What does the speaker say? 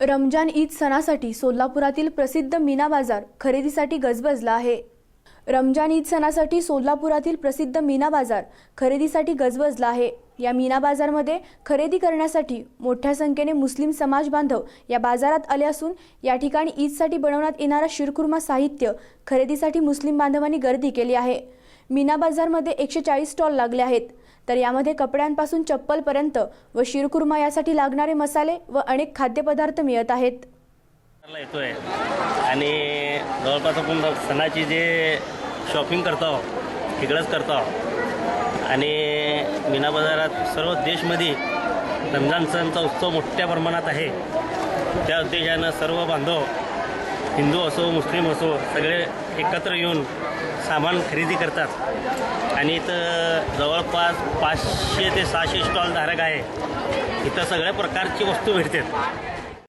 रमजान ईद सणासाठी सोलापुरातील प्रसिद्ध मीना बाजार खरेदीसाठी गजबजला आहे. रमजान ईद सणासाठी सोलापुरातील प्रसिद्ध मीना बाजार खरेदीसाठी गजबजला आहे. या मीना बाजारमध्ये खरेदी करण्यासाठी मोठ्या संख्येने मुस्लिम समाज बांधव या बाजारात आले असून या ठिकाणी ईदसाठी बनवण्यात येणारा शिरखुर्मा साहित्य खरेदीसाठी मुस्लिम बांधवांनी गर्दी केली आहे. मीना बाजारमध्ये एकशे चाळीस स्टॉल लागले आहेत. तर यामध्ये कपड्यांपासून चप्पलपर्यंत व शिरकुर्मा यासाठी लागणारे मसाले व अनेक खाद्यपदार्थ मिळत आहेत. येतो येतोय. आणि जवळपास आपण सणाची जे शॉपिंग करतो तिकडंच करतो आणि मीना बाजारात सर्व देशमध्ये रमजान सणचा उत्सव मोठ्या प्रमाणात आहे. त्या उद्देशानं सर्व बांधव हिंदू असो मुस्लिम असो सगळे एकत्र येऊन सामान खरेदी करतात. आणि इथं जवळपास पाचशे ते सहाशे स्टॉल धारक आहे. इथं सगळ्या प्रकारची वस्तू भेटतात.